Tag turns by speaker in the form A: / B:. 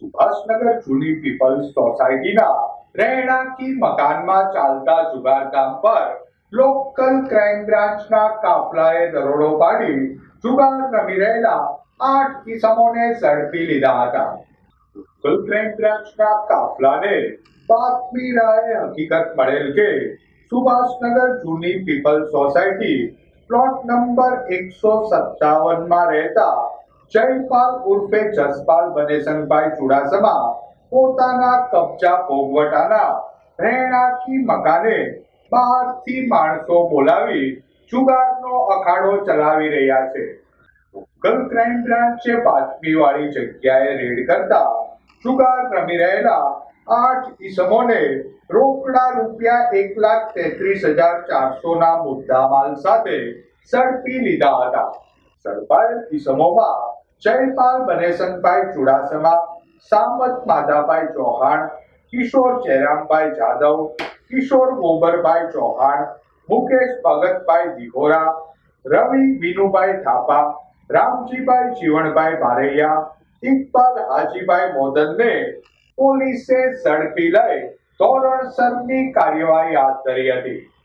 A: સુભાષનગર જૂની પીપલ્સ સોસાયટીના રહેણાંકી મકાનમાં ચાલતા જુગારકામ પર લોકલ ક્રાઇમ બ્રાન્ચના કાફલાએ દરોડો પાડી જુગાર રમી રહેલા આઠ ઇસમોને ઝડપી લીધા હતા. લોકલ ક્રાઇમ બ્રાન્ચના કાફલાને બાતમી રાહે હકીકત મળેલ કે સુભાષનગર જૂની પીપલ સોસાયટી પ્લોટ નંબર એકસો સત્તાવનમાં રહેતા જયપાલ ઉર્ફે જસપાલ બનેશનભાઈ ચુડાસમા પોતાના કબજા ભોગવટાના રહેણાંકી મકાને બહારથી માણસો બોલાવી જુગારનો અખાડો ચલાવી રહ્યા છે. લોકલ ક્રાઇમ બ્રાન્ચે બાતમીવાળી જગ્યાએ રેડ કરતા જુગાર રમી રહેલા આઠ ઈસમોને રોકડા રૂપિયા એક લાખ તેત્રીસ હજાર ચારસો ના મુદ્દામાલ સાથે ઝડપી લીધા હતા. રવિ વિનુભાઈ થાપા, રામજીભાઈ જીવણભાઈ બારૈયા ઇકબાલ હાજીભાઈ મોદનને પોલીસે ઝડપી લઈ ધોરણસરની કાર્યવાહી હાથ ધરી હતી.